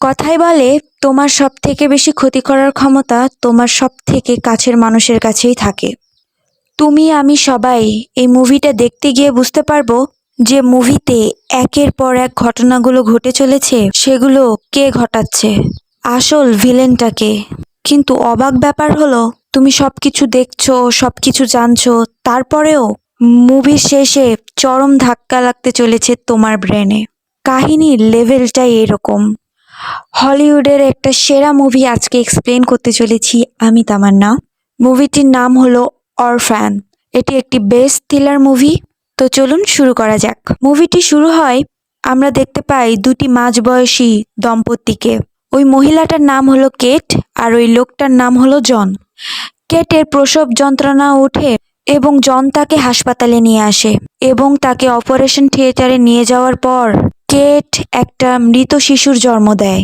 কথাই বলে, তোমার সব থেকে বেশি ক্ষতি করার ক্ষমতা তোমার সব থেকে কাছের মানুষের কাছেই থাকে। তুমি, আমি সবাই এই মুভিটা দেখতে গিয়ে বুঝতে পারব যে মুভিতে একের পর এক ঘটনাগুলো ঘটে চলেছে, সেগুলো কে ঘটাচ্ছে, আসল ভিলেনটাকে কিন্তু অবাক ব্যাপার হলো, তুমি সবকিছু দেখছ, সবকিছু জানছো, তারপরেও মুভির শেষে চরম ধাক্কা লাগতে চলেছে তোমার ব্রেনে। কাহিনীর লেভেলটাই এরকম। হলিউডের একটা সেরা মুভি আজকে এক্সপ্লেন করতে চলেছি আমি তামান্না। মুভিটির নাম হলো অরফ্যান। এটি একটি বেস্ট থ্রিলার মুভি। তো চলুন শুরু করা যাক। মুভিটি শুরু হয়, আমরা দেখতে পাই দুটি মাঝবয়সী দম্পতিকে। ওই মহিলাটার নাম হলো কেট আর ওই লোকটার নাম হলো জন। কেটের প্রসব যন্ত্রণা ওঠে এবং জন তাকে হাসপাতালে নিয়ে আসে এবং তাকে অপারেশন থিয়েটারে নিয়ে যাওয়ার পর কেট একটা মৃত শিশুর জন্ম দেয়,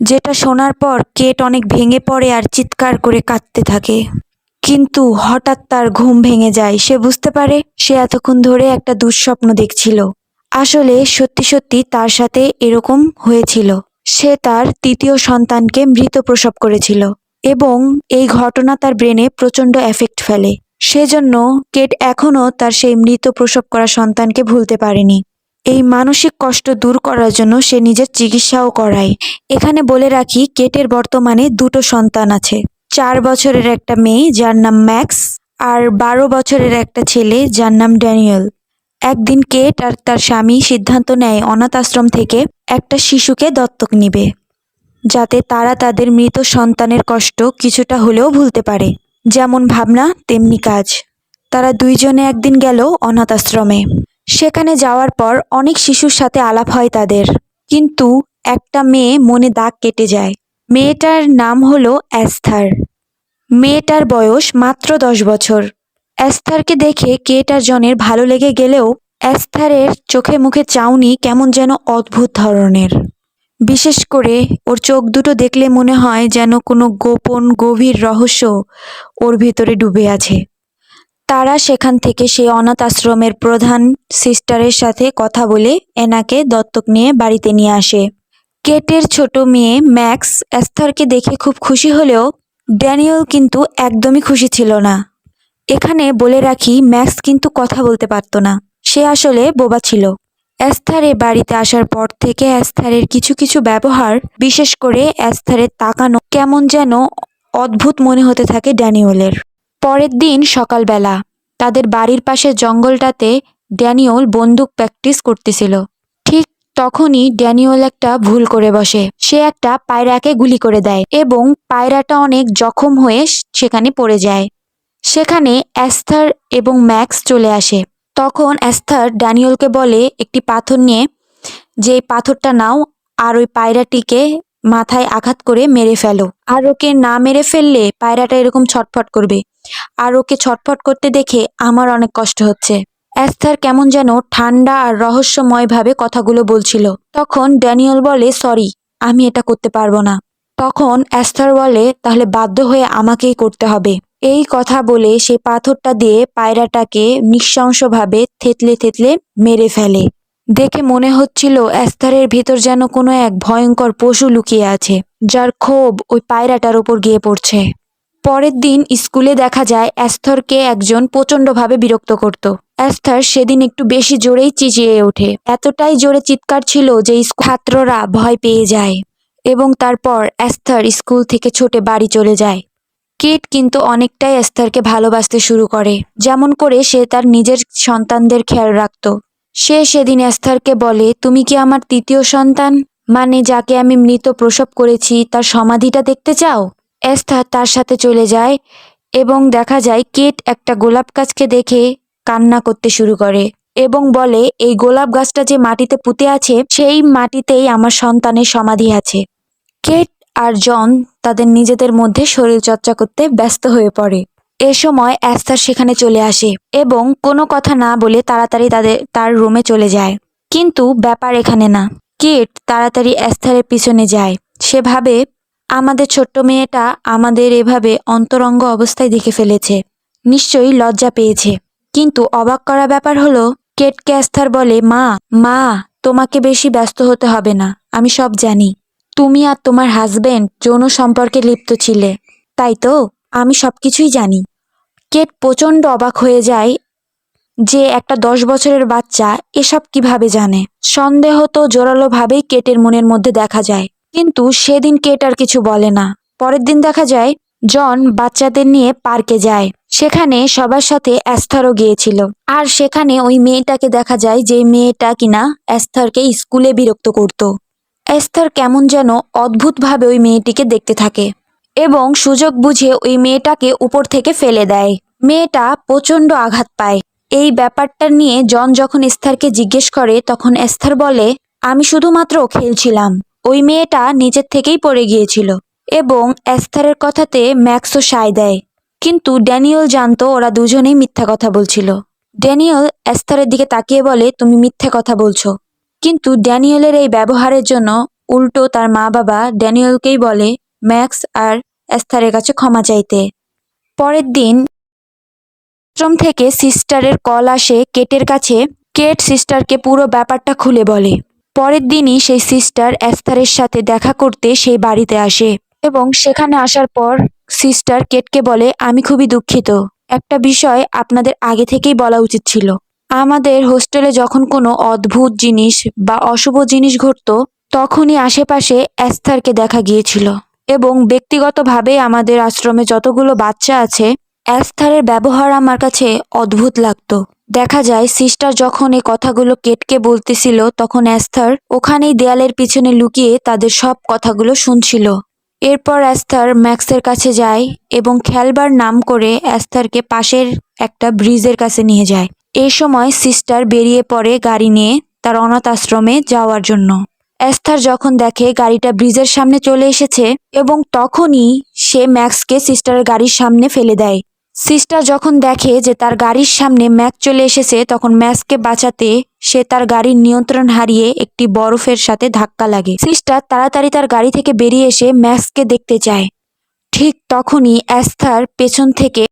যেটা শোনার পর কেট অনেক ভেঙে পড়ে আর চিৎকার করে কাঁদতে থাকে। কিন্তু হঠাৎ তার ঘুম ভেঙে যায়। সে বুঝতে পারে সে এতক্ষণ ধরে একটা দুঃস্বপ্ন দেখছিল। আসলে সত্যি সত্যি তার সাথে এরকম হয়েছিল। সে তার তৃতীয় সন্তানকে মৃত প্রসব করেছিল এবং এই ঘটনা তার ব্রেনে প্রচণ্ড এফেক্ট ফেলে। সেজন্য কেট এখনও তার সেই মৃত প্রসব করা সন্তানকে ভুলতে পারেনি। এই মানসিক কষ্ট দূর করার জন্য সে নিজের চিকিৎসাও করায়। এখানে বলে রাখি, কেটের বর্তমানে দুটো সন্তান আছে। চার বছরের একটা মেয়ে, যার নাম ম্যাক্স, আর বারো বছরের একটা ছেলে, যার নাম ড্যানিয়েল। একদিন কেট আর তার স্বামী সিদ্ধান্ত নেয়, অনাথ আশ্রম থেকে একটা শিশুকে দত্তক নিবে, যাতে তারা তাদের মৃত সন্তানের কষ্ট কিছুটা হলেও ভুলতে পারে। যেমন ভাবনা, তেমনি কাজ। তারা দুইজনে একদিন গেল অনাথ আশ্রমে সেখানে যাওয়ার পর অনেক শিশুর সাথে আলাপ হয় তাদের। কিন্তু একটা মেয়ে মনে দাগ কেটে যায়। মেয়েটার নাম হলো অ্যাস্থার। মেয়েটার বয়স মাত্র দশ বছর। অ্যাস্থারকে দেখে কেটার জনের ভালো লেগে গেলেও অ্যাস্থারের চোখে মুখে চাউনি কেমন যেন অদ্ভুত ধরনের। বিশেষ করে ওর চোখ দুটো দেখলে মনে হয় যেন কোনো গোপন গভীর রহস্য ওর ভিতরে ডুবে আছে। তারা সেখান থেকে সেই অনাথ আশ্রমের প্রধান সিস্টারের সাথে কথা বলে এনাকে দত্তক নিয়ে বাড়িতে নিয়ে আসে। কেটের ছোট মেয়ে ম্যাক্স অ্যাস্থারকে দেখে খুব খুশি হলেও ড্যানিয়েল কিন্তু একদমই খুশি ছিল না। এখানে বলে রাখি, ম্যাক্স কিন্তু কথা বলতে পারতো না। সে আসলে বোবা ছিল। অ্যাস্থারে বাড়িতে আসার পর থেকে অ্যাস্থারের কিছু কিছু ব্যবহার, বিশেষ করে অ্যাস্থারের তাকানো, কেমন যেন অদ্ভুত মনে হতে থাকে ড্যানিয়েলের পরের দিন সকালবেলা তাদের বাড়ির পাশে জঙ্গলটাতে ড্যানিয়েল বন্দুক প্র্যাকটিস করতেছিল। ঠিক তখনই ড্যানিয়েল একটা ভুল করে বসে। সে একটা পায়রাকে গুলি করে দেয় এবং পায়রাটা অনেক জখম হয়ে সেখানে পড়ে যায়। সেখানে অ্যাস্থার এবং ম্যাক্স চলে আসে। তখন অ্যাস্থার ড্যানিয়েলকে বলে একটি পাথর নিয়ে যে পাথরটা নাও আর ওই পায়রাটিকে মাথায় আঘাত করে মেরে ফেলো। আর ওকে না মেরে ফেললে পায়রাটা এরকম ছটফট করবে। আর ওকে ছটফট করতে দেখে আমার অনেক কষ্ট হচ্ছে। অ্যাস্থার কেমন যেন ঠান্ডা আর রহস্যময়ভাবে কথাগুলো বলছিল। তখন ড্যানিয়েল বলে, সরি, আমি এটা করতে পারব না। তখন অ্যাস্থার বলে, তাহলে বাধ্য হয়ে আমাকেই করতে হবে। এই কথা বলে সে পাথরটা দিয়ে পায়রাটাকে নৃশংসভাবে থেতলে থেতলে মেরে ফেলে। দেখে মনে হচ্ছিল অ্যাস্থারের ভিতর যেন কোনো এক ভয়ঙ্কর পশু লুকিয়ে আছে, যার ক্ষোভ ওই পায়রাটার ওপর গিয়ে পড়ছে। পরের দিন স্কুলে দেখা যায় অ্যাস্থরকে একজন প্রচণ্ডভাবে বিরক্ত করত। অ্যাস্থর সেদিন একটু বেশি জোরেই চিচিয়ে ওঠে। এতটাই জোরে চিৎকার ছিল যে ছাত্ররা ভয় পেয়ে যায় এবং তারপর অ্যাস্থর স্কুল থেকে ছোটে বাড়ি চলে যায়। কিট কিন্তু অনেকটাই অ্যাস্থরকে ভালোবাসতে শুরু করে। যেমন করে সে তার নিজের সন্তানদের খেয়াল রাখত। সে সেদিন অ্যাস্থরকে বলে, তুমি কি আমার তৃতীয় সন্তান? মানে যাকে আমি মৃত প্রসব করেছি, তার সমাধিটা দেখতে চাও? এস্থার তার সাথে চলে যায় এবং দেখা যায় কেট একটা গোলাপ গাছকে দেখে কান্না করতে শুরু করে এবং বলে, এই গোলাপ গাছটা যে মাটিতে পুঁতে আছে, সেই মাটিতেই আমার সন্তানের সমাধি আছে। কেট আর জন তাদের নিজেদের মধ্যে শরীর চর্চা করতে ব্যস্ত হয়ে পড়ে। এ সময় অ্যাস্থার সেখানে চলে আসে এবং কোনো কথা না বলে তাড়াতাড়ি তাদের, তার রুমে চলে যায়। কিন্তু ব্যাপার এখানে না। কিট তাড়াতাড়ি অ্যাস্থারের পিছনে যায়। সে ভাবে, আমাদের ছোট্ট মেয়েটা আমাদের এভাবে অন্তরঙ্গ অবস্থায় দেখে ফেলেছে। নিশ্চয়ই লজ্জা পেয়েছে। কিন্তু অবাক করা ব্যাপার হলো, কেটকে অ্যাস্থার বলে, মা মা, তোমাকে বেশি ব্যস্ত হতে হবে না। আমি সব জানি। তুমি আর তোমার হাজবেন্ড যৌন সম্পর্কে লিপ্ত ছিলে, তাই তো? আমি সবকিছুই জানি। কেট প্রচণ্ড অবাক হয়ে যায় যে একটা দশ বছরের বাচ্চা এসব কীভাবে জানে। সন্দেহ তো জোরালোভাবেই কেটের মনের মধ্যে দেখা যায়। কিন্তু সেদিন কেট আর কিছু বলে না। পরের দিন দেখা যায়, জন বাচ্চাদের নিয়ে পার্কে যায়। সেখানে সবার সাথে অ্যাস্থারও গিয়েছিল। আর সেখানে ওই মেয়েটাকে দেখা যায় যে মেয়েটা কিনা অ্যাস্থারকে স্কুলে বিরক্ত করত। এস্থার কেমন যেন অদ্ভুতভাবে ওই মেয়েটিকে দেখতে থাকে এবং সুযোগ বুঝে ওই মেয়েটাকে উপর থেকে ফেলে দেয়। মেয়েটা প্রচণ্ড আঘাত পায়। এই ব্যাপারটা নিয়ে জন যখন এস্থারকে জিজ্ঞেস করে, তখন এস্থার বলে, আমি শুধুমাত্র খেলছিলাম। ওই মেয়েটা নিচের থেকেই পড়ে গিয়েছিল এবং এস্থারের কথাতে ম্যাক্সও সায় দেয়। কিন্তু ড্যানিয়েল জানতো ওরা দুজনেই মিথ্যা কথা বলছিল। ড্যানিয়েল এস্থারের দিকে তাকিয়ে বলে, তুমি মিথ্যা কথা বলছো। কিন্তু ড্যানিয়েলের এই ব্যবহারের জন্য উল্টো তার মা বাবা ড্যানিয়েলকেই বলে, ম্যাক্স আর এস্থারের কাছে ক্ষমা চাইতে। পরের দিন আশ্রম থেকে সিস্টারের কল আসে কেটের কাছে। কেট সিস্টারকে পুরো ব্যাপারটা খুলে বলে। পরের দিনই সেই সিস্টার এস্থারের সাথে দেখা করতে সেই বাড়িতে আসে এবং সেখানে আসার পর সিস্টার কেটকে বলে, আমি খুবই দুঃখিত। একটা বিষয় আপনাদের আগে থেকেই বলা উচিত ছিল। আমাদের হোস্টেলে যখন কোনো অদ্ভুত জিনিস বা অশুভ জিনিস ঘটতো, তখনই আশেপাশে অ্যাস্থারকে দেখা গিয়েছিল এবং ব্যক্তিগতভাবে আমাদের আশ্রমে যতগুলো বাচ্চা আছে, অ্যাস্থারের ব্যবহার আমার কাছে অদ্ভুত লাগতো। দেখা যায়, সিস্টার যখন এই কথাগুলো কেটকে বলতেছিল, তখন অ্যাস্থার ওখানেই দেয়ালের পিছনে লুকিয়ে তাদের সব কথাগুলো শুনছিল। এরপর অ্যাস্থার ম্যাক্সের কাছে যায় এবং খেলবার নাম করে অ্যাস্থারকে পাশের একটা ব্রিজের কাছে নিয়ে যায়। এই সময় সিস্টার বেরিয়ে পড়ে গাড়ি নিয়ে তার অনাথ আশ্রমে যাওয়ার জন্য। এস্থার যখন দেখে গাড়িটা ব্রিজের সামনে চলে এসেছে এবং তখনই সে ম্যাক্সকে সিস্টারের গাড়ির সামনে ফেলে দেয়। সিস্টার যখন দেখে যে তার গাড়ির সামনে ম্যাক চলে এসেছে, তখন ম্যাক্সকে বাঁচাতে সে তার গাড়ির নিয়ন্ত্রণ হারিয়ে একটি বরফের সাথে ধাক্কা লাগে। সিস্টার তাড়াতাড়ি তার গাড়ি থেকে বেরিয়ে এসে ম্যাক্সকে দেখতে চায়। ঠিক তখনই অ্যাস্থার পেছন থেকে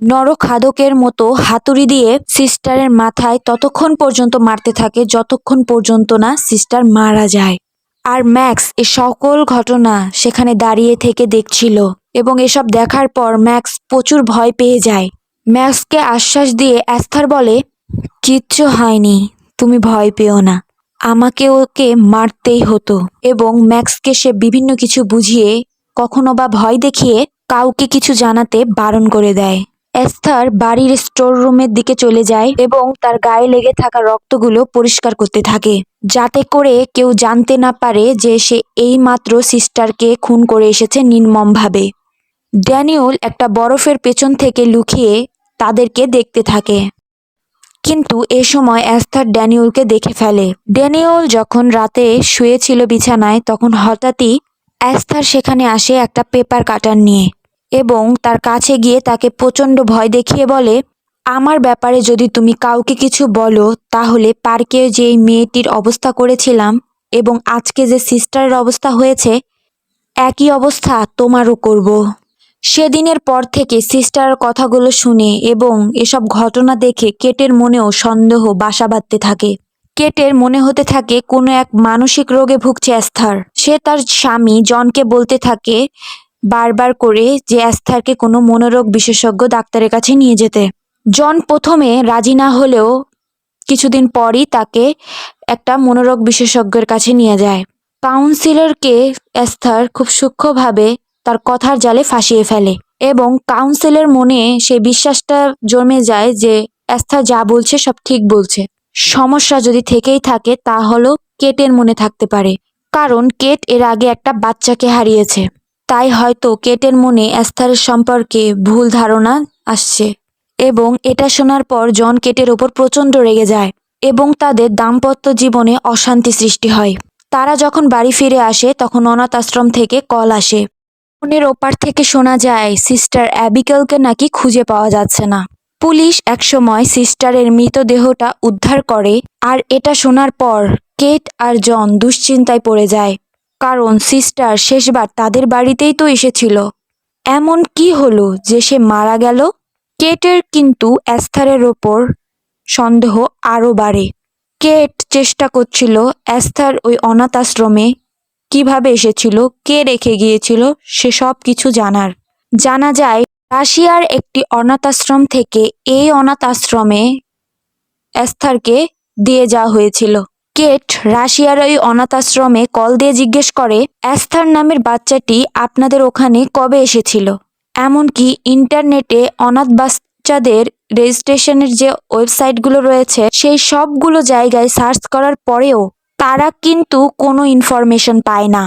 নরখাদকের মতো হাতুড়ি দিয়ে সিস্টারের মাথায় ততক্ষণ পর্যন্ত মারতে থাকে, যতক্ষণ পর্যন্ত না সিস্টার মারা যায়। আর ম্যাক্স, এ সকল ঘটনা সেখানে দাঁড়িয়ে থেকে দেখছিল এবং এসব দেখার পর ম্যাক্স প্রচুর ভয় পেয়ে যায়। ম্যাক্সকে আশ্বাস দিয়ে অ্যাস্থার বলে, কিচ্ছু হয়নি, তুমি ভয় পেও না। আমাকে ওকে মারতেই হতো। এবং ম্যাক্সকে সে বিভিন্ন কিছু বুঝিয়ে, কখনো বা ভয় দেখিয়ে, কাউকে কিছু জানাতে বারণ করে দেয়। এস্থার বাড়ির স্টোর রুমের দিকে চলে যায় এবং তার গায়ে লেগে থাকা রক্তগুলো পরিষ্কার করতে থাকে। যাতে করে কেউ জানতে না পারে যে সে এই মাত্র সিস্টারকে খুন করে এসেছে নির্মমভাবে। ড্যানিয়েল একটা বরফের পেছন থেকে লুকিয়ে তাদেরকে দেখতে থাকে। কিন্তু এ সময় অ্যাস্থার ড্যানিয়েলকে দেখে ফেলে। ড্যানিয়েল যখন রাতে শুয়েছিল বিছানায়, তখন হঠাৎই অ্যাস্থার সেখানে আসে একটা পেপার কাটার নিয়ে। এবং তার কাছে গিয়ে তাকে প্রচণ্ড ভয় দেখিয়ে বলে, আমার ব্যাপারে যদি তুমি কাউকে কিছু বলো, তাহলে পার্কে যে মেয়েটির অবস্থা করেছিলাম এবং আজকে যে সিস্টারের অবস্থা হয়েছে, একই অবস্থা তোমারও করব সেদিনের পর থেকে সিস্টারের কথাগুলো শুনে এবং এসব ঘটনা দেখে কেটের মনেও সন্দেহ বাসা বাঁধতে থাকে। কেটের মনে হতে থাকে, কোনো এক মানসিক রোগে ভুগছে অ্যাস্থার সে তার স্বামী জনকে বলতে থাকে বারবার করে যে অ্যাস্থারকে কোনো মনোরোগ বিশেষজ্ঞ ডাক্তারের কাছে নিয়ে যেতে। জন প্রথমে রাজি না হলেও কিছুদিন পরই তাকে একটা মনোরোগ বিশেষজ্ঞের কাছে নিয়ে যায়। কাউন্সিলরকে অ্যাস্থার খুব সূক্ষ্মভাবে তার কথার জালে ফাঁসিয়ে ফেলে এবং কাউন্সিলের মনে সে বিশ্বাসটা জমে যায় যে এস্থার যা বলছে সব ঠিক বলছে। সমস্যা যদি থেকেই থাকে তা হলো কেটের মনে থাকতে পারে। কারণ কেট এর আগে একটা বাচ্চাকে হারিয়েছে। তাই হয়তো কেটের মনে এস্থারের সম্পর্কে ভুল ধারণা আসছে এবং এটা শোনার পর জন কেটের ওপর প্রচণ্ড রেগে যায় এবং তাদের দাম্পত্য জীবনে অশান্তি সৃষ্টি হয়। তারা যখন বাড়ি ফিরে আসে, তখন অনাথ আশ্রম থেকে কল আসে। ফোনের ওপার থেকে শোনা যায়, সিস্টার অ্যাবিকেলকে নাকি খুঁজে পাওয়া যাচ্ছে না। পুলিশ একসময় সিস্টারের মৃতদেহটা উদ্ধার করে, আর এটা শোনার পর কেট আর জন দুশ্চিন্তায় পড়ে যায়। কারণ সিস্টার শেষবার তাদের বাড়িতেই তো এসেছিল। এমন কি হলো যে সে মারা গেল? কেটের কিন্তু অ্যাস্থারের ওপর সন্দেহ আরও বাড়ে। কেট চেষ্টা করছিল অ্যাস্থার ওই অনাথ আশ্রমে কীভাবে এসেছিল, কে রেখে গিয়েছিল, সে সব কিছু জানার। জানা যায়, রাশিয়ার একটি অনাথ আশ্রম থেকে এই অনাথ আশ্রমে অ্যাস্থারকে দিয়ে যাওয়া হয়েছিল। কেট রাশিয়ার ওই অনাথ আশ্রমে কল দিয়ে জিজ্ঞেস করে, অ্যাস্থার নামের বাচ্চাটি আপনাদের ওখানে কবে এসেছিল? এমনকি ইন্টারনেটে অনাথ বাচ্চাদের রেজিস্ট্রেশনের যে ওয়েবসাইটগুলো রয়েছে, সেই সবগুলো জায়গায় সার্চ করার পরেও তারা কিন্তু কোনো ইনফরমেশন পায় না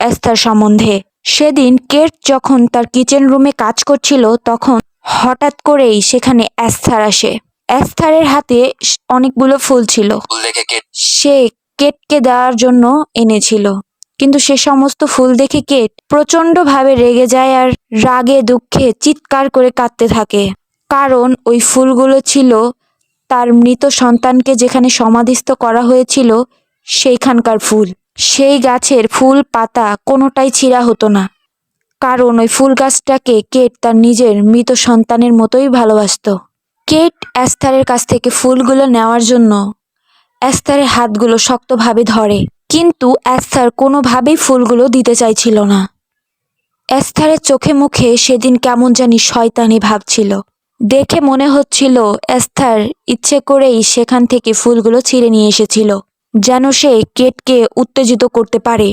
অ্যাস্থার সম্বন্ধে। সেদিন কেট যখন তার কিচেন রুমে কাজ করছিল, তখন হঠাৎ করেই সেখানে অ্যাস্থার আসে। অ্যাস্থারের হাতে অনেকগুলো ফুল ছিল। ফুল দেখে কেট সে কেটকে দেওয়ার জন্য এনেছিল। কিন্তু সে সমস্ত ফুল দেখে কেট প্রচণ্ড ভাবে রেগে যায় আর রাগে দুঃখে চিৎকার করে কাঁদতে থাকে। কারণ ওই ফুলগুলো ছিল তার মৃত সন্তানকে যেখানে সমাধিস্থ করা হয়েছিল সেইখানকার ফুল। সেই গাছের ফুল পাতা কোনোটাই ছিঁড়া হতো না। কারণ ওই ফুল গাছটাকে কেট তার নিজের মৃত সন্তানের মতোই ভালোবাসতো। কেট অ্যাস্থারের কাছ থেকে ফুলগুলো নেওয়ার জন্য। অ্যাস্তারের হাতগুলো শক্তভাবে ধরে। কিন্তু অ্যাস্তার কোনোভাবেই ফুলগুলো দিতে চাইছিল না। অ্যাস্থারের চোখে মুখে সেদিন কেমন জানি শয়তানি ভাবছিল দেখে মনে হচ্ছিল অ্যাস্থার ইচ্ছে করেই সেখান থেকে ফুলগুলো ছিঁড়ে নিয়ে এসেছিল, যেন সে কেটকে উত্তেজিত করতে পারে।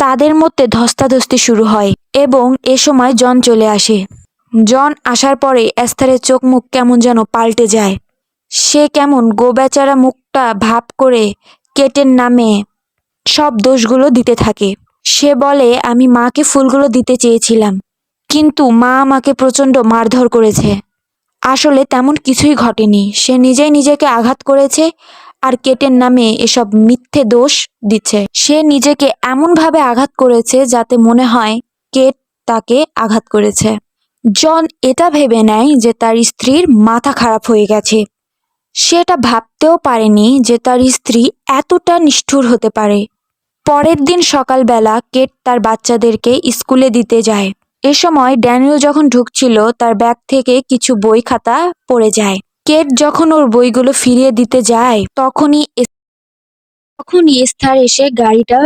তাদের মধ্যে ধস্তাধস্তি শুরু হয় এবং এ সময় জন চলে আসে। জন আসার পরে অ্যাস্থারের চোখ মুখ কেমন যেন পাল্টে যায়। সে কেমন গোবেচারা মুখটা ভাব করে কেটের নামে সব দোষগুলো দিতে থাকে। সে বলে, আমি মাকে ফুলগুলো দিতে চেয়েছিলাম, কিন্তু মা আমাকে প্রচণ্ড মারধর করেছে। আসলে তেমন কিছুই ঘটেনি। সে নিজেই নিজেকে আঘাত করেছে আর কেটের নামে এসব মিথ্যে দোষ দিচ্ছে। সে নিজেকে এমনভাবে আঘাত করেছে যাতে মনে হয় কেট তাকে আঘাত করেছে। জন এটা ভেবে নেয় যে তার স্ত্রীর মাথা খারাপ হয়ে গেছে। সেটা ভাবতেও পারেনি যে তার স্ত্রী এতটা নিষ্ঠুর হতে পারে। পরের দিন সকালবেলা কেট তার বাচ্চাদেরকে স্কুলে দিতে যায়। এ সময় ড্যানিয়েল যখন ঢুকছিল, তার ব্যাগ থেকে কিছু বই খাতা পড়ে যায়। কেট যখন ওর বইগুলো ফিরিয়ে দিতে যায়, তখনই তখনই এস্থার এসে গাড়িটা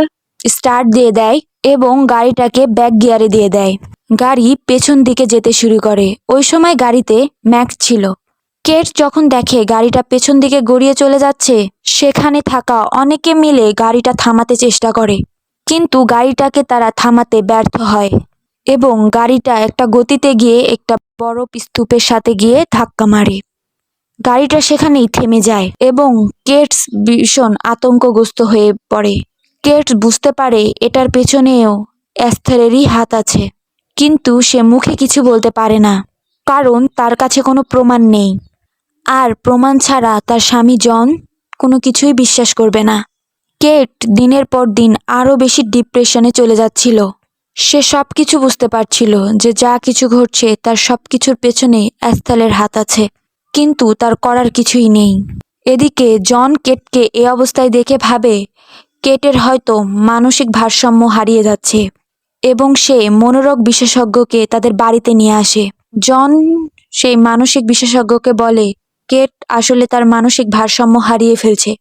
স্টার্ট দিয়ে দেয় এবং গাড়িটাকে ব্যাক গিয়ারে দিয়ে দেয়। গাড়ি পেছন দিকে যেতে শুরু করে। ওই সময় গাড়িতে ম্যাক্স ছিল। কেট যখন দেখে গাড়িটা পেছন দিকে গড়িয়ে চলে যাচ্ছে, সেখানে থাকা অনেকে মিলে গাড়িটা থামাতে চেষ্টা করে। কিন্তু গাড়িটাকে তারা থামাতে ব্যর্থ হয় এবং গাড়িটা একটা গতিতে গিয়ে একটা বড় স্তূপের সাথে গিয়ে ধাক্কা মারে। গাড়িটা সেখানেই থেমে যায় এবং কেটস ভীষণ আতঙ্কগ্রস্ত হয়ে পড়ে। কেটস বুঝতে পারে এটার পেছনেও অ্যাস্থেরেরই হাত আছে। কিন্তু সে মুখে কিছু বলতে পারে না, কারণ তার কাছে কোনো প্রমাণ নেই। আর প্রমাণ ছাড়া তার স্বামী জন কোনো কিছুই বিশ্বাস করবে না। কেট দিনের পর দিন আরও বেশি ডিপ্রেশনে চলে যাচ্ছিল। সে সব কিছু বুঝতে পারছিল যে যা কিছু ঘটছে তার সব কিছুর পেছনে অ্যাস্থেলের হাত আছে, কিন্তু তার করার কিছুই নেই। এদিকে জন কেটকে এ অবস্থায় দেখে ভাবে, কেটের হয়তো মানসিক ভারসাম্য হারিয়ে যাচ্ছে। এবং সে মনোরোগ বিশেষজ্ঞকে তাদের বাড়িতে নিয়ে আসে। জন সেই মানসিক বিশেষজ্ঞকে বলে, কেট আসলে তার মানসিক ভারসাম্য হারিয়ে ফেলছে।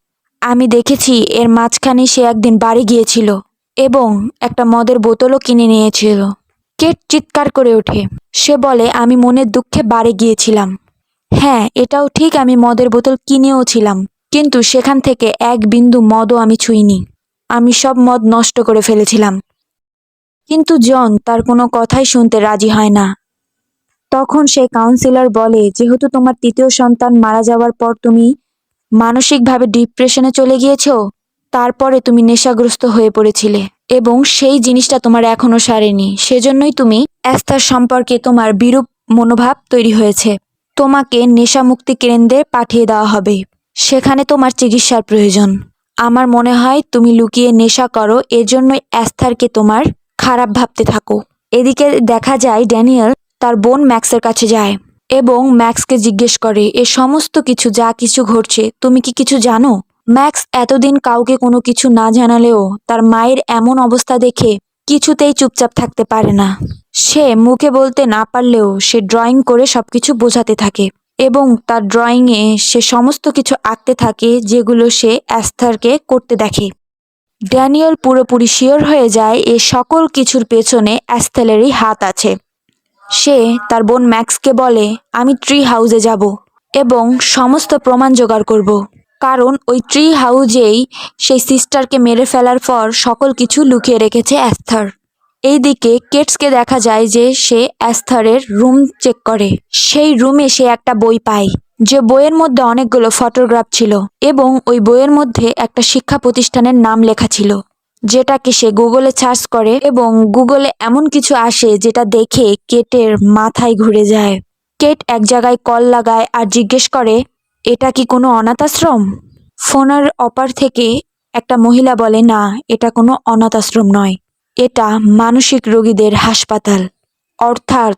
আমি দেখেছি এর মাঝখানে সে একদিন বাড়ি গিয়েছিল এবং একটা মদের বোতলও কিনে নিয়েছিল। কেট চিৎকার করে ওঠে। সে বলে, আমি মনের দুঃখে বাড়ি গিয়েছিলাম। হ্যাঁ এটাও ঠিক আমি মদের বোতল কিনেও ছিলাম, কিন্তু সেখান থেকে এক বিন্দু মদও আমি ছুঁইনি। আমি সব মদ নষ্ট করে ফেলেছিলাম। কিন্তু জন তার কোনো কথাই শুনতে রাজি হয় না। তখন সেই কাউন্সিলর বলে, যেহেতু তোমার তৃতীয় সন্তান মারা যাওয়ার পর তুমি মানসিকভাবে ডিপ্রেশনে চলে গিয়েছো, তারপরে তুমি নেশাগ্রস্ত হয়ে পড়েছিলে এবং সেই জিনিসটা তোমার এখনও সারেনি। সেজন্যই তুমি অ্যাস্থার সম্পর্কে তোমার বিরূপ মনোভাব তৈরি হয়েছে। তোমাকে নেশামুক্তি কেন্দ্রে পাঠিয়ে দেওয়া হবে। সেখানে তোমার চিকিৎসার প্রয়োজন। আমার মনে হয় তুমি লুকিয়ে নেশা করো, এজন্যই অ্যাস্থারকে তোমার খারাপ ভাবতে থাকো। এদিকে দেখা যায় ড্যানিয়েল তার বোন ম্যাক্সের কাছে যায় এবং ম্যাক্সকে জিজ্ঞেস করে, এ সমস্ত কিছু, যা কিছু ঘটছে, তুমি কি কিছু জানো? ম্যাক্স এতদিন কাউকে কোনো কিছু না জানালেও তার মায়ের এমন অবস্থা দেখে কিছুতেই চুপচাপ থাকতে পারে না। সে মুখে বলতে না পারলেও সে ড্রয়িং করে সবকিছু বোঝাতে থাকে এবং তার ড্রয়িংয়ে সে সমস্ত কিছু আঁকতে থাকে যেগুলো সে অ্যাস্থারকে করতে দেখে। ড্যানিয়েল পুরোপুরি শিওর হয়ে যায় এ সকল কিছুর পেছনে অ্যাস্থেলেরই হাত আছে। সে তার বোন ম্যাক্সকে বলে, আমি ট্রি হাউসে যাব এবং সমস্ত প্রমাণ জোগাড় করব। কারণ ওই ট্রি হাউজেই সেই সিস্টারকে মেরে ফেলার পর সকল কিছু লুকিয়ে রেখেছে অ্যাস্থার। এইদিকে কেটসকে দেখা যায় যে সে অ্যাস্থারের রুম চেক করে। সেই রুমে সে একটা বই পায়। যে বইয়ের মধ্যে অনেকগুলো ফটোগ্রাফ ছিল এবং ওই বইয়ের মধ্যে একটা শিক্ষা প্রতিষ্ঠানের নাম লেখা ছিল, যেটাকে সে গুগলে সার্চ করে এবং গুগলে এমন কিছু আসে যেটা দেখে কেটের মাথায় ঘুরে যায়। কেট এক জায়গায় কল লাগায় আর জিজ্ঞেস করে, এটা কি কোনো অনাথ আশ্রম ফোনের অপার থেকে একটা মহিলা বলে, না, এটা কোনো অনাথ আশ্রম নয়। এটা মানসিক রোগীদের হাসপাতাল। অর্থাৎ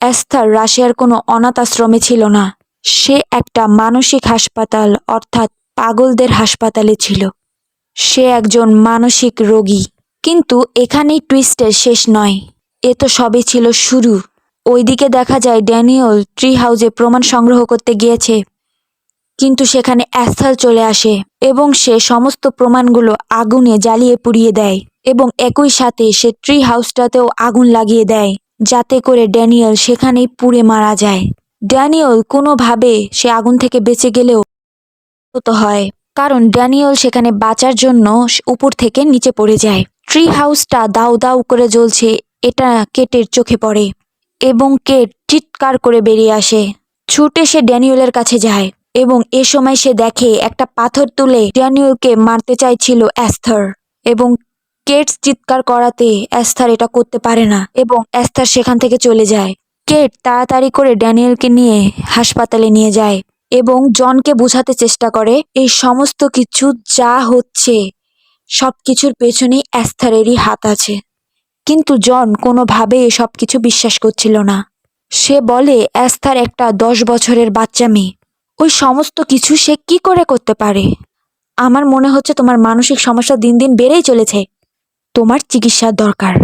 অ্যাস্থার রাশিয়ার কোনো অনাথ আশ্রমে ছিল না। সে একটা মানসিক হাসপাতাল, অর্থাৎ পাগলদের হাসপাতালে ছিল। সে একজন মানসিক রোগী। কিন্তু এখানেই টুইস্টের শেষ নয়। এ তো সবে ছিল শুরু। ওইদিকে দেখা যায় ড্যানিয়েল ট্রি হাউসে প্রমাণ সংগ্রহ করতে গিয়েছে। কিন্তু সেখানে অ্যাস্থাল চলে আসে এবং সে সমস্ত প্রমাণগুলো আগুনে জ্বালিয়ে পুড়িয়ে দেয় এবং একই সাথে সে ট্রি হাউসটাতেও আগুন লাগিয়ে দেয়, যাতে করে ড্যানিয়েল সেখানেই পুড়ে মারা যায়। ড্যানিয়েল কোনোভাবে সে আগুন থেকে বেঁচে গেলেও হয়, কারণ ড্যানিয়েল সেখানে বাঁচার জন্য উপর থেকে নিচে পড়ে যায়। ট্রি হাউসটা দাউ দাউ করে জ্বলছে, এটা কেটের চোখে পড়ে এবং কেট চিৎকার করে বেরিয়ে আসে। ছুটে সে ড্যানিয়েলের কাছে যায় এবং এ সময় সে দেখে একটা পাথর তুলে ড্যানিয়েলকে মারতে চাইছিল অ্যাস্থর এবং কেটস চিৎকার করাতে অ্যাস্থার এটা করতে পারে না এবং অ্যাস্থার সেখান থেকে চলে যায়। কেট তাড়াতাড়ি করে ড্যানিয়েলকে নিয়ে হাসপাতালে নিয়ে যায় এবং জনকে বোঝাতে চেষ্টা করে, এই সমস্ত কিছু যা হচ্ছে সব কিছুর পেছনেই অ্যাস্থারেরই হাত আছে। কিন্তু জন কোনোভাবে সব কিছু বিশ্বাস করছিল না। সে বলে, অ্যাস্থার একটা দশ বছরের বাচ্চা মেয়ে। ওই সমস্ত কিছু সে কি করে করতে পারে? আমার মনে হচ্ছে তোমার মানসিক সমস্যা দিন দিন বেড়েই চলেছে। তোমার চিকিৎসার দরকার।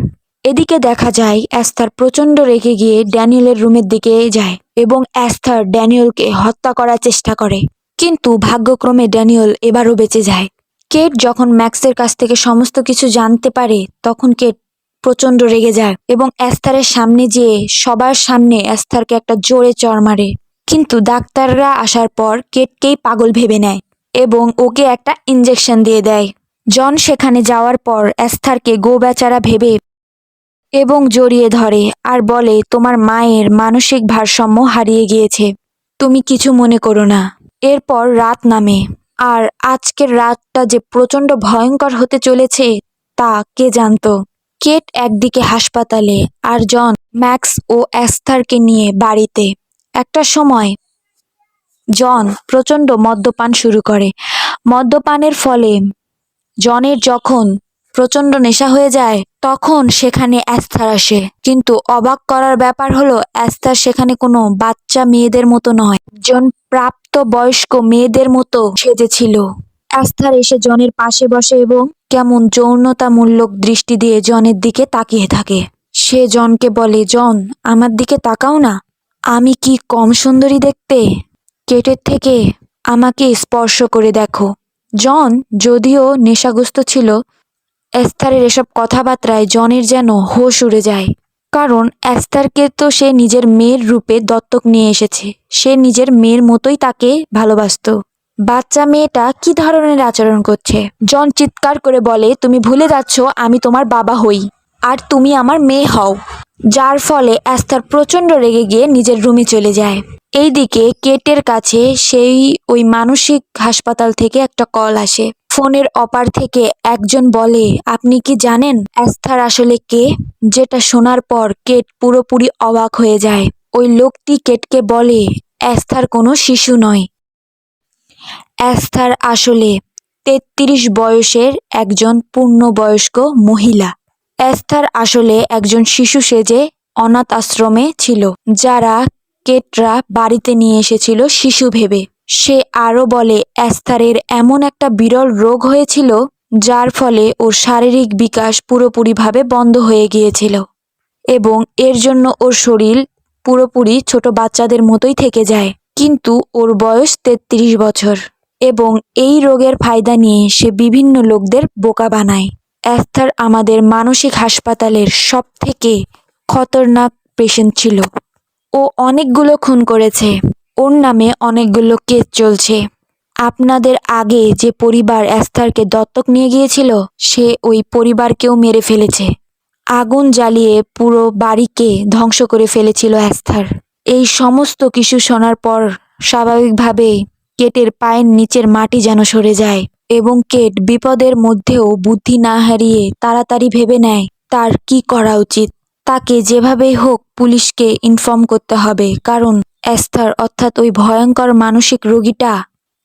এদিকে দেখা যায়, অ্যাস্থার প্রচণ্ড রেগে গিয়ে ড্যানিয়েলের রুমের দিকে যায় এবং অ্যাস্থার ড্যানিয়েলকে হত্যা করার চেষ্টা করে। কিন্তু ভাগ্যক্রমে ড্যানিয়েল এবারও বেঁচে যায়। কেট যখন ম্যাক্সের কাছ থেকে সমস্ত কিছু জানতে পারে, তখন কেট প্রচণ্ড রেগে যায় এবং অ্যাস্থারের সামনে যেয়ে সবার সামনে অ্যাস্থারকে একটা জোরে চড় মারে। কিন্তু ডাক্তাররা আসার পর কেটকেই পাগল ভেবে নেয় এবং ওকে একটা ইঞ্জেকশন দিয়ে দেয়। জন সেখানে যাওয়ার পর অ্যাস্থারকে গো বেচারা ভেবে এবং জড়িয়ে ধরে আর বলে, তোমার মায়ের মানসিক ভারসাম্য হারিয়ে গিয়েছে। তুমি কিছু মনে করো না। এরপর রাত নামে। আর আজকের রাতটা যে প্রচণ্ড ভয়ঙ্কর হতে চলেছে, তা কে জানতো? কেট একদিকে হাসপাতালে আর জন, ম্যাক্স ও অ্যাস্থারকে নিয়ে বাড়িতে। একটা সময় জন প্রচণ্ড মদ্যপান শুরু করে। মদ্যপানের ফলে জনের যখন প্রচণ্ড নেশা হয়ে যায়, তখন সেখানে অ্যাস্থার আসে। কিন্তু অবাক করার ব্যাপার হলো অ্যাস্থার সেখানে কোনো বাচ্চা মেয়েদের মতো নয়। জন প্রাপ্ত বয়স্ক মেয়েদের মতো সেজেছিল অ্যাস্থার এসে জনের পাশে বসে এবং কেমন যৌনতামূলক দৃষ্টি দিয়ে জনের দিকে তাকিয়ে থাকে। সে জনকে বলে, জন, আমার দিকে তাকাও না। আমি কি কম সুন্দরী দেখতে? কেটের থেকে আমাকে স্পর্শ করে দেখো। জন, যদিও নেশাগ্রস্ত ছিল এস্থারের এসব কথাবার্তায় জনের যেন হোশ উড়ে যায়। কারণ অ্যাস্থারকে তো সে নিজের মেয়ের রূপে দত্তক নিয়ে এসেছে। সে নিজের মেয়ের মতোই তাকে ভালোবাসতো। বাচ্চা মেয়েটা কি ধরনের আচরণ করছে? জন চিৎকার করে বলে, তুমি ভুলে যাচ্ছ, আমি তোমার বাবা হই, আর তুমি আমার মেয়ে হও। যার ফলে অ্যাস্থার প্রচণ্ড রেগে গিয়ে নিজের রুমে চলে যায়। এইদিকে কেটের কাছে সেই ওই মানসিক হাসপাতাল থেকে একটা কল আসে। ফোনের অপার থেকে একজন বলে, আপনি কি জানেন অ্যাস্থার আসলে কে? যেটা শোনার পর কেট পুরোপুরি অবাক হয়ে যায়। ওই লোকটি কেটকে বলে, অ্যাস্থার কোনো শিশু নয়। অ্যাস্থার আসলে তেত্রিশ বয়সের একজন পূর্ণবয়স্ক মহিলা। অ্যাস্থার আসলে একজন শিশু সেজে অনাথ আশ্রমে ছিল, যারা কেটরা বাড়িতে নিয়ে এসেছিল শিশু ভেবে। সে আরও বলে, অ্যাস্থারের এমন একটা বিরল রোগ হয়েছিল, যার ফলে ওর শারীরিক বিকাশ পুরোপুরিভাবে বন্ধ হয়ে গিয়েছিল এবং এর জন্য ওর শরীর পুরোপুরি ছোট বাচ্চাদের মতোই থেকে যায়। কিন্তু ওর বয়স তেত্রিশ বছর এবং এই রোগের ফায়দা নিয়ে সে বিভিন্ন লোকদের বোকা বানায়। অ্যাস্থার আমাদের মানসিক হাসপাতালের সব থেকে খতরনাক পেশেন্ট ছিল। ও অনেকগুলো খুন করেছে। ওর নামে অনেকগুলো কেস চলছে। আপনাদের আগে যে পরিবার অ্যাস্থারকে দত্তক নিয়ে গিয়েছিল, সে ওই পরিবারকেও মেরে ফেলেছে। আগুন জ্বালিয়ে পুরো বাড়িকে ধ্বংস করে ফেলেছিল অ্যাস্থার। এই সমস্ত কিছু শোনার পর স্বাভাবিকভাবেই কেটের পায়ের নিচের মাটি যেন সরে যায় এবং কেট বিপদের মধ্যেও বুদ্ধি না হারিয়ে তাড়াতাড়ি ভেবে নেয়, তার কি করা উচিত? তাকে যেভাবেই হোক পুলিশকে ইনফর্ম করতে হবে, কারণ অ্যাস্থার অর্থাৎ ওই ভয়ঙ্কর মানসিক রোগীটা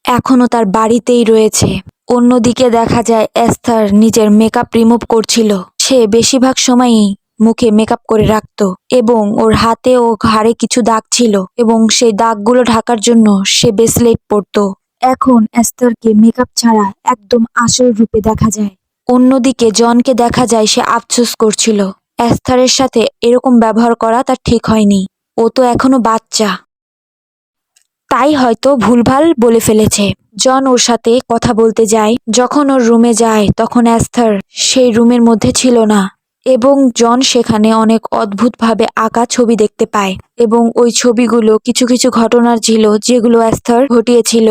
এখনও তার বাড়িতেই রয়েছে। অন্যদিকে দেখা যায় অ্যাস্থার নিজের মেকআপ রিমুভ করছিল। সে বেশিরভাগ সময়ই মুখে মেকআপ করে রাখতো এবং ওর হাতে ও ঘাড়ে কিছু দাগ ছিল এবং সেই দাগগুলো ঢাকার জন্য সে ব্রেসলেট পরতো। এখন অ্যাস্থারকে মেকআপ ছাড়া একদম আসল রূপে দেখা যায়। অন্যদিকে জনকে দেখা যায়, সে আফসোস করছিল। অ্যাস্থারের সাথে এরকম ব্যবহার করা তার ঠিক হয়নি। ও তো এখনও বাচ্চা। তাই হয়তো ভুলভাল বলে ফেলেছে। জন ওর সাথে কথা বলতে যায়। যখন ওর রুমে যায়, তখন অ্যাস্থার সেই রুমের মধ্যে ছিল না এবং জন সেখানে অনেক অদ্ভুতভাবে আঁকা ছবি দেখতে পায় এবং ওই ছবিগুলো কিছু কিছু ঘটনার ছিল যেগুলো অ্যাস্থার ঘটিয়েছিল।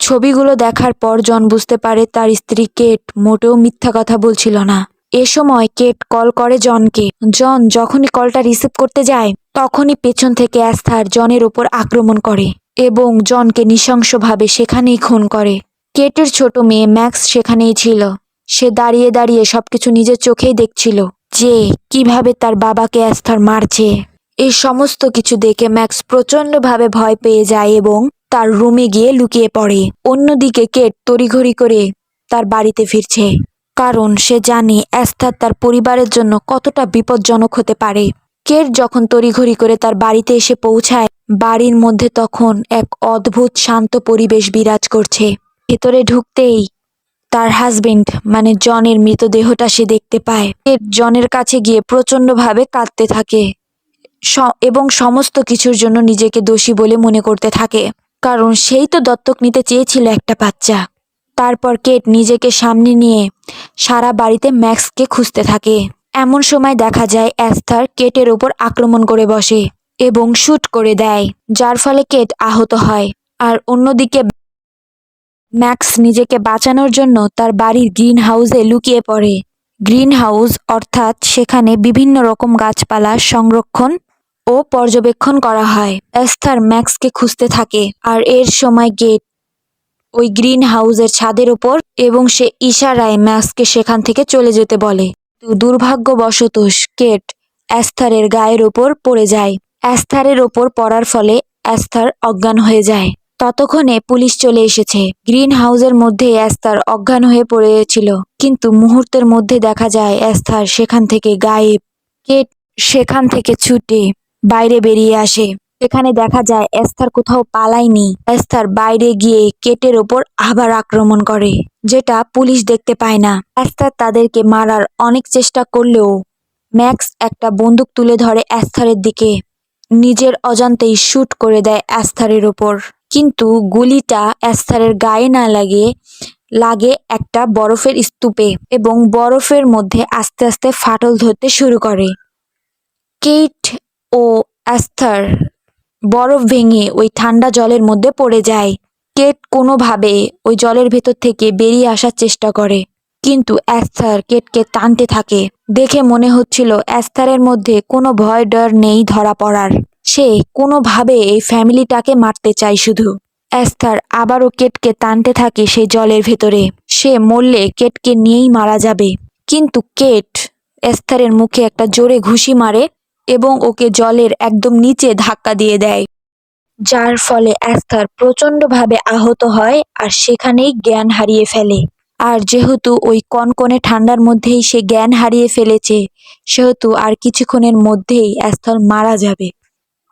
ছবিগুলো দেখার পর জন বুঝতে পারে তার স্ত্রী কেট মোটেও মিথ্যা কথা বলছিল না। এ সময় কেট কল করে জনকে। জন যখনই কলটা রিসিভ করতে যায়, তখনই পেছন থেকে অ্যাস্থার জনের ওপর আক্রমণ করে এবং জনকে নৃশংসভাবে সেখানেই খুন করে। কেটের ছোট মেয়ে ম্যাক্স সেখানেই ছিল। সে দাঁড়িয়ে দাঁড়িয়ে সবকিছু নিজের চোখেই দেখছিল যে, কীভাবে তার বাবাকে অ্যাস্থার মারছে। এই সমস্ত কিছু দেখে ম্যাক্স প্রচন্ডভাবে ভয় পেয়ে যায় এবং তার রুমে গিয়ে লুকিয়ে পড়ে। অন্যদিকে কেট তড়িঘড়ি করে তার বাড়িতে ফিরছে। কারণ সে জানে অ্যাস্থার তার পরিবারের জন্য কতটা বিপজ্জনক হতে পারে। কেট যখন তড়িঘড়ি করে তার বাড়িতে এসে পৌঁছায়, বাড়ির মধ্যে তখন এক অদ্ভুত শান্ত পরিবেশ বিরাজ করছে। ভেতরে ঢুকতেই তার হাজবেন্ড মানে জনের মৃতদেহটা সে দেখতে পায়। কেট জনের কাছে গিয়ে প্রচণ্ডভাবে কাঁদতে থাকে এবং সমস্ত কিছুর জন্য নিজেকে দোষী বলে মনে করতে থাকে। কারণ সেই তো দত্তক নিতে চেয়েছিল একটা বাচ্চা। তারপর কেট নিজেকে সামনে নিয়ে সারা বাড়িতে ম্যাক্সকে খুঁজতে থাকে। এমন সময় দেখা যায়, অ্যাস্থার কেটের ওপর আক্রমণ করে বসে এবং শুট করে দেয়, যার ফলে কেট আহত হয়। আর অন্যদিকে ম্যাক্স নিজেকে বাঁচানোর জন্য তার বাড়ির গ্রিন হাউসে লুকিয়ে পড়ে। গ্রিন হাউস অর্থাৎ সেখানে বিভিন্ন রকম গাছপালা সংরক্ষণ ও পর্যবেক্ষণ করা হয়। এস্থার ম্যাক্সকে খুঁজতে থাকে, আর এর সময় গেট ওই গ্রিন হাউসের ছাদের ওপর এবং সে ইশারায় ম্যাক্সকে সেখান থেকে চলে যেতে বলে। দুর্ভাগ্যবশত কেট অ্যাস্থারের গায়ের ওপর পড়ে যায়। অ্যাস্থারের ওপর পড়ার ফলে অ্যাস্থার অজ্ঞান হয়ে যায়। ততক্ষণে পুলিশ চলে এসেছে। গ্রিন হাউসের মধ্যে অ্যাস্থার অজ্ঞান হয়ে পড়েছিল। কিন্তু মুহূর্তের মধ্যে দেখা যায় অ্যাস্থার সেখান থেকে গায়েব কেট সেখান থেকে ছুটে বাইরে বেরিয়ে আসে। সেখানে দেখা যায় এস্থার কোথাও পালায়নি। এস্থার বাইরে গিয়ে কেটের ওপর আবার আক্রমণ করে, যেটা পুলিশ দেখতে পায় না। এস্থার তাদেরকে মারার অনেক চেষ্টা করলেও ম্যাক্স একটা বন্দুক তুলে ধরে অ্যাস্থারের দিকে। নিজের অজান্তেই শ্যুট করে দেয় অ্যাস্থারের ওপর। কিন্তু গুলিটা অ্যাস্থারের গায়ে না লাগে লাগে একটা বরফের স্তূপে এবং বরফের মধ্যে আস্তে আস্তে ফাটল ধরতে শুরু করে। কেট ও অ্যাস্থার বরফ ভেঙে ওই ঠান্ডা জলের মধ্যে পড়ে যায়। কেট কোনোভাবে ওই জলের ভেতর থেকে বেরিয়ে আসার চেষ্টা করে। কিন্তু অ্যাস্থার কেটকে টানতে থাকে। দেখে মনে হচ্ছিল অ্যাস্থারের মধ্যে কোনো ভয় ডর নেই ধরা পড়ার। সে কোনোভাবে এই ফ্যামিলিটাকে মারতে চায় শুধু। অ্যাস্থার আবারও কেটকে টানতে থাকে সেই জলের ভেতরে। সে মরলে কেটকে নিয়েই মারা যাবে। কিন্তু কেট অ্যাস্থারের মুখে একটা জোরে ঘুষি মারে এবং ওকে জলের একদম নিচে ধাক্কা দিয়ে দেয়, যার ফলে অ্যাস্থার প্রচণ্ডভাবে আহত হয় আর সেখানেই জ্ঞান হারিয়ে ফেলে। আর যেহেতু ওই কনকনে ঠান্ডার মধ্যেই সে জ্ঞান হারিয়ে ফেলেছে, সেহেতু আর কিছুক্ষণের মধ্যেই অ্যাস্থার মারা যাবে।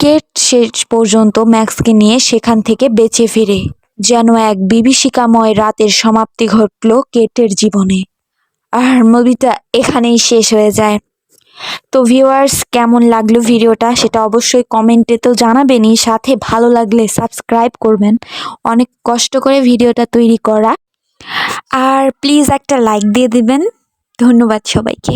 কেট শেষ পর্যন্ত ম্যাক্সকে নিয়ে সেখান থেকে বেঁচে ফিরে, যেন এক বিভীষিকাময় রাতের সমাপ্তি ঘটল কেটের জীবনে। আর মুভিটা এখানেই শেষ হয়ে যায়। তো ভিউয়ার্স কেমন লাগল ভিডিওটা সেটা অবশ্যই কমেন্টে তো জানাবেনই, সাথে ভালো লাগলে সাবস্ক্রাইব করবেন। অনেক কষ্ট করে ভিডিওটা তৈরি করা। আর প্লিজ একটা লাইক দিয়ে দিবেন। ধন্যবাদ সবাইকে।